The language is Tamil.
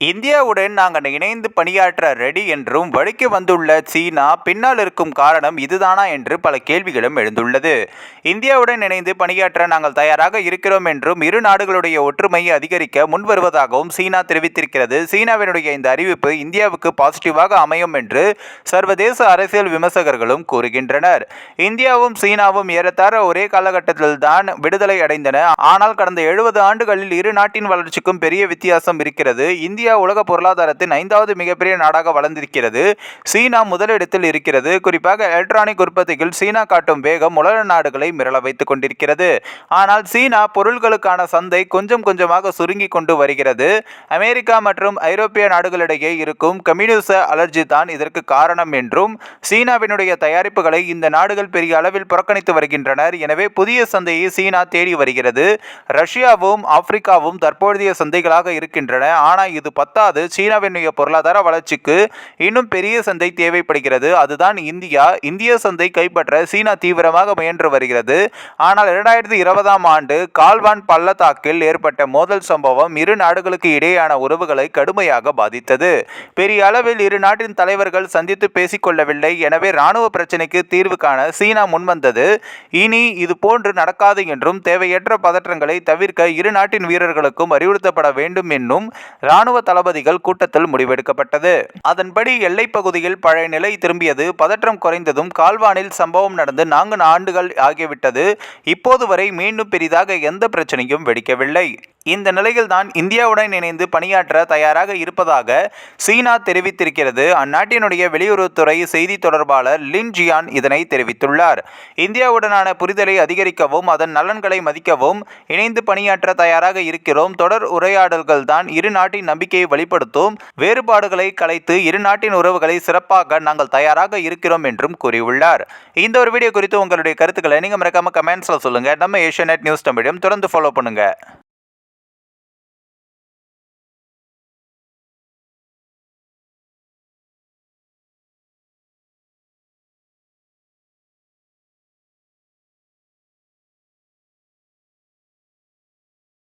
இந்தியாவுடன் நாங்கள் இணைந்து பணியாற்ற ரெடி என்றும் வழிக்கு வந்துள்ள சீனா பின்னால் இருக்கும் காரணம் இதுதானா என்று பல கேள்விகளும் எழுந்துள்ளது. இந்தியாவுடன் இணைந்து பணியாற்ற நாங்கள் தயாராக இருக்கிறோம் என்றும் இரு நாடுகளுடைய ஒற்றுமையை அதிகரிக்க முன்வருவதாகவும் சீனா தெரிவித்திருக்கிறது. சீனாவினுடைய இந்த அறிவிப்பு இந்தியாவுக்கு பாசிட்டிவாக அமையும் என்று சர்வதேச அரசியல் விமர்சகர்களும் கூறுகின்றனர். இந்தியாவும் சீனாவும் ஏறத்தாழ ஒரே காலகட்டத்தில் தான் விடுதலை அடைந்தன. ஆனால் கடந்த எழுபது ஆண்டுகளில் இரு நாட்டின் வளர்ச்சிக்கும் பெரிய வித்தியாசம் இருக்கிறது. இந்திய உலக பொருளாதாரத்தின் ஐந்தாவது மிகப்பெரிய நாடாக வளர்ந்திருக்கிறது. சீனா முதலிடத்தில் இருக்கிறது. குறிப்பாக எலக்ட்ரானிக் உற்பத்தியில் சீனா காட்டும் வேகம் உலக நாடுகளை மிரள வைத்துக் கொண்டிருக்கிறது. ஆனால் சீனா பொருட்களுக்கான சந்தை கொஞ்சம் கொஞ்சமாக சுருங்கி கொண்டு வருகிறது. அமெரிக்கா மற்றும் ஐரோப்பிய நாடுகளிடையே இருக்கும் கம்யூனிச அலர்ஜி தான் இதற்கு காரணம் என்றும் சீனாவினுடைய தயாரிப்புகளை இந்த நாடுகள் பெரிய அளவில் புறக்கணித்து வருகின்றனர். எனவே புதிய சந்தையை சீனா தேடி வருகிறது. ரஷ்யாவும் ஆப்பிரிக்காவும் தற்போதைய சந்தைகளாக இருக்கின்றன. ஆனால் இது பத்தாது. சீனாவினுடைய பொருளாதார வளர்ச்சிக்கு இன்னும் பெரிய சந்தை தேவைப்படுகிறது. அதுதான் இந்தியா. இந்திய சந்தை கைப்பற்ற சீனா தீவிரமாக முயன்று வருகிறது. ஆனால் இரண்டாயிரத்தி இருபதாம் ஆண்டு கால்வான் பள்ளத்தாக்கில் ஏற்பட்ட மோதல் சம்பவம் இரு நாடுகளுக்கு இடையேயான உறவுகளை கடுமையாக பாதித்தது. பெரிய அளவில் இரு நாட்டின் தலைவர்கள் சந்தித்து பேசிக்கொள்ளவில்லை. எனவே இராணுவ பிரச்சினைக்கு தீர்வு காண சீனா முன்வந்தது. இனி இது போன்று நடக்காது என்றும் தேவையற்ற பதற்றங்களை தவிர்க்க இரு நாட்டின் வீரர்களுக்கும் அறிவுறுத்தப்பட வேண்டும் என்னும் இராணுவ தளபதிகள் கூட்டத்தில் முடிவெடுக்கப்பட்டது. அதன்படி எல்லைப் பகுதியில் பழைய நிலை திரும்பியது பதற்றம் குறைந்ததும் கால்வானில் சம்பவம் நடந்து நான்கு ஆண்டுகள் ஆகிவிட்டது. இப்போது வரை மீண்டும் பெரிதாக எந்த பிரச்சனையும் வெடிக்கவில்லை. இந்த நிலையில்தான் இந்தியாவுடன் இணைந்து பணியாற்ற தயாராக இருப்பதாக சீனா தெரிவித்திருக்கிறது. அந்நாட்டினுடைய வெளியுறவுத்துறை செய்தி தொடர்பாளர் லின் ஜியான் இதனை தெரிவித்துள்ளார். இந்தியாவுடனான புரிதலை அதிகரிக்கவும் அதன் நலன்களை மதிக்கவும் இணைந்து பணியாற்ற தயாராக இருக்கிறோம். தொடர் உரையாடல்கள் தான் இரு நாட்டின் நம்பிக்கையை வெளிப்படுத்தும். வேறுபாடுகளை கலைத்து இரு நாட்டின் உறவுகளை சிறப்பாக நாங்கள் தயாராக இருக்கிறோம் என்றும் கூறியுள்ளார். இந்த ஒரு வீடியோ குறித்து உங்களுடைய கருத்துக்களை நீங்கள் மறக்காம கமெண்ட்ஸில் சொல்லுங்கள் நம்ம ஏஷியா நியூஸ் தமிழையும் தொடர்ந்து ஃபாலோ பண்ணுங்கள்